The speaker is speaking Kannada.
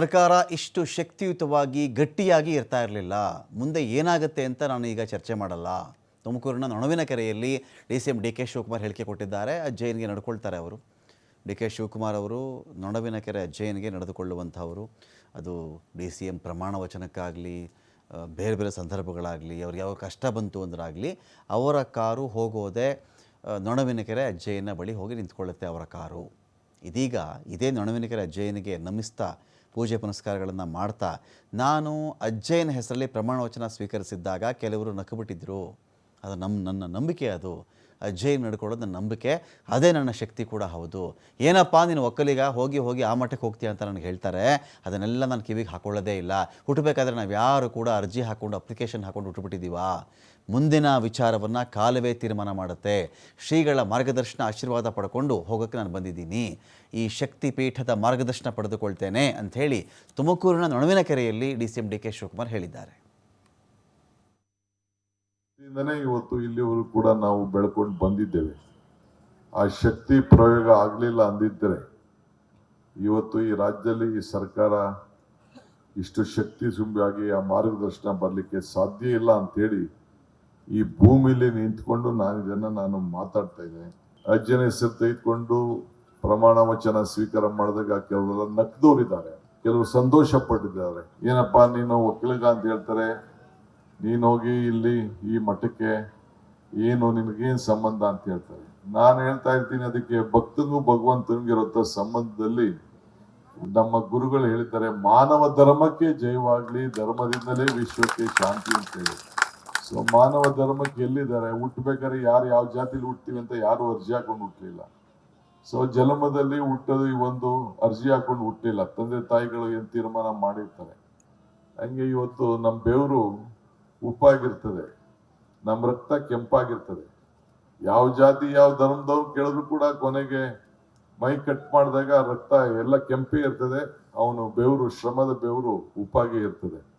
ಸರ್ಕಾರ ಇಷ್ಟು ಶಕ್ತಿಯುತವಾಗಿ ಗಟ್ಟಿಯಾಗಿ ಇರ್ತಾ ಇರಲಿಲ್ಲ. ಮುಂದೆ ಏನಾಗುತ್ತೆ ಅಂತ ನಾನು ಈಗ ಚರ್ಚೆ ಮಾಡಲ್ಲ. ತುಮಕೂರಿನ ನೊಣವಿನ ಕೆರೆಯಲ್ಲಿ D C M D K Shivakumar ಹೇಳಿಕೆ ಕೊಟ್ಟಿದ್ದಾರೆ. ಅಜ್ಜಯನ್ಗೆ ನಡ್ಕೊಳ್ತಾರೆ ಅವರು. ಡಿ ಕೆ ಶಿವಕುಮಾರ್ ಅವರು ನೊಣವಿನ ಕೆರೆ ಅಜ್ಜಯನ್ಗೆ ನಡೆದುಕೊಳ್ಳುವಂಥವರು. ಅದು ಡಿ ಸಿ ಎಂ ಪ್ರಮಾಣ ವಚನಕ್ಕಾಗಲಿ ಬೇರೆ ಬೇರೆ ಸಂದರ್ಭಗಳಾಗಲಿ, ಅವ್ರಿಗೆ ಯಾವ ಕಷ್ಟ ಬಂತು ಅಂದ್ರಾಗಲಿ ಅವರ ಕಾರು ಹೋಗೋದೇ ನೊಣವಿನ ಕೆರೆ ಅಜ್ಜಯ್ಯನ ಬಳಿ ಹೋಗಿ ನಿಂತ್ಕೊಳ್ಳುತ್ತೆ ಅವರ ಕಾರು. ಇದೀಗ ಇದೇ ನೊಣವಿನಕೆರೆ ಅಜ್ಜಯ್ಯನಿಗೆ ನಮಿಸ್ತಾ ಪೂಜೆ ಪುನಸ್ಕಾರಗಳನ್ನು ಮಾಡ್ತಾ ನಾನು ಅಜ್ಜಯ್ಯನ ಹೆಸರಲ್ಲಿ ಪ್ರಮಾಣ ವಚನ ಸ್ವೀಕರಿಸಿದ್ದಾಗ ಕೆಲವರು ನಕ್ಕುಬಿಟ್ಟಿದ್ರು ಅದು ನಮ್ಮ ನನ್ನ ನಂಬಿಕೆ ಅದು. ಅಜ್ಜಯ್ ನಡ್ಕೊಳ್ಳೋದು ನನ್ನ ನಂಬಿಕೆ. ಅದೇ ನನ್ನ ಶಕ್ತಿ ಕೂಡ ಹೌದು. ಏನಪ್ಪ, ನೀನು ಒಕ್ಕಲಿಗ, ಹೋಗಿ ಹೋಗಿ ಆ ಮಟ್ಟಕ್ಕೆ ಹೋಗ್ತೀಯ ಅಂತ ನನಗೆ ಹೇಳ್ತಾರೆ. ಅದನ್ನೆಲ್ಲ ನಾನು ಕಿವಿಗೆ ಹಾಕೊಳ್ಳೋದೇ ಇಲ್ಲ. ಹುಟ್ಟಬೇಕಾದ್ರೆ ನಾವು ಯಾರು ಕೂಡ ಅರ್ಜಿ ಹಾಕ್ಕೊಂಡು ಅಪ್ಲಿಕೇಶನ್ ಹಾಕ್ಕೊಂಡು ಹುಟ್ಟುಬಿಟ್ಟಿದ್ದೀವಾ ಮುಂದಿನ ವಿಚಾರವನ್ನು ಕಾಲವೇ ತೀರ್ಮಾನ ಮಾಡುತ್ತೆ. ಶ್ರೀಗಳ ಮಾರ್ಗದರ್ಶನ ಆಶೀರ್ವಾದ ಪಡ್ಕೊಂಡು ಹೋಗೋಕ್ಕೆ ನಾನು ಬಂದಿದ್ದೀನಿ. ಈ ಶಕ್ತಿ ಪೀಠದ ಮಾರ್ಗದರ್ಶನ ಪಡೆದುಕೊಳ್ತೇನೆ ಅಂಥೇಳಿ ತುಮಕೂರಿನ ನೊಣವಿನ ಕೆರೆಯಲ್ಲಿ D C M D K Shivakumar ಹೇಳಿದ್ದಾರೆ. ಇವತ್ತು ಇಲ್ಲಿವರೆಗೂ ಕೂಡ ನಾವು ಬೆಳ್ಕೊಂಡು ಬಂದಿದ್ದೇವೆ. ಆ ಶಕ್ತಿ ಪ್ರಯೋಗ ಆಗಲಿಲ್ಲ ಅಂದಿದ್ದರೆ ಇವತ್ತು ಈ ರಾಜ್ಯದಲ್ಲಿ ಈ ಸರ್ಕಾರ ಇಷ್ಟು ಶಕ್ತಿ ಸುಂಬಿಯಾಗಿ ಆ ಮಾರ್ಗದರ್ಶನ ಬರಲಿಕ್ಕೆ ಸಾಧ್ಯ ಇಲ್ಲ ಅಂತೇಳಿ ಈ ಭೂಮಿಲಿ ನಿಂತ್ಕೊಂಡು ನಾನು ಇದನ್ನು ನಾನು ಮಾತಾಡ್ತಾ ಇದ್ದೇನೆ. ಅಜ್ಜನ ಹೆಸರು ತೆಗೆದುಕೊಂಡು ಪ್ರಮಾಣ ವಚನ ಸ್ವೀಕಾರ ಮಾಡಿದಾಗ ಕೆಲವರೆಲ್ಲ ನಕ್ದೋರಿದ್ದಾರೆ ಕೆಲವರು ಸಂತೋಷ ಪಟ್ಟಿದ್ದಾರೆ ಏನಪ್ಪಾ ನೀನು ಒಕ್ಕಲಿಗ ಅಂತ ಹೇಳ್ತಾರೆ. ನೀನು ಹೋಗಿ ಇಲ್ಲಿ ಈ ಮಠಕ್ಕೆ ಏನು ನಿನಗೇನು ಸಂಬಂಧ ಅಂತ ಹೇಳ್ತಾರೆ. ನಾನು ಹೇಳ್ತಾ ಇರ್ತೀನಿ ಅದಕ್ಕೆ ಭಕ್ತನಿಗೂ ಭಗವಂತನಿಗಿರುವಂಥ ಸಂಬಂಧದಲ್ಲಿ ನಮ್ಮ ಗುರುಗಳು ಹೇಳ್ತಾರೆ ಮಾನವ ಧರ್ಮಕ್ಕೆ ಜಯವಾಗಲಿ, ಧರ್ಮದಿಂದಲೇ ವಿಶ್ವಕ್ಕೆ ಶಾಂತಿ ಅಂತ ಹೇಳಿ. ಸೊ ಮಾನವ ಧರ್ಮಕ್ಕೆ ಎಲ್ಲಿದ್ದಾರೆ? ಹುಟ್ಟಬೇಕಾದ್ರೆ ಯಾರು ಯಾವ ಜಾತಿಲಿ ಹುಟ್ತೀವಿ ಅಂತ ಯಾರು ಅರ್ಜಿ ಹಾಕೊಂಡು ಹುಟ್ಟಲಿಲ್ಲ ಸೊ ಜನ್ಮದಲ್ಲಿ ಹುಟ್ಟೋದು ಈ ಒಂದು ಅರ್ಜಿ ಹಾಕೊಂಡು ಹುಟ್ಟಿಲ್ಲ ತಂದೆ ತಾಯಿಗಳು ಏನು ತೀರ್ಮಾನ ಮಾಡಿರ್ತಾರೆ? ಹಂಗೆ ಇವತ್ತು ನಮ್ಮ ಬೆವರು ಉಪ್ಪಾಗಿರ್ತದೆ. ನಮ್ಮ ರಕ್ತ ಕೆಂಪಾಗಿರ್ತದೆ. ಯಾವ ಜಾತಿ, ಯಾವ ಧರ್ಮದವ್ರು ಕೇಳಿದ್ರು ಕೂಡ ಕೊನೆಗೆ ಮೈ ಕಟ್ ಮಾಡಿದಾಗ ರಕ್ತ ಎಲ್ಲ ಕೆಂಪೇ ಇರ್ತದೆ. ಅವನು ಬೆವರು, ಶ್ರಮದ ಬೆವರು ಉಪ್ಪಾಗಿ ಇರ್ತದೆ.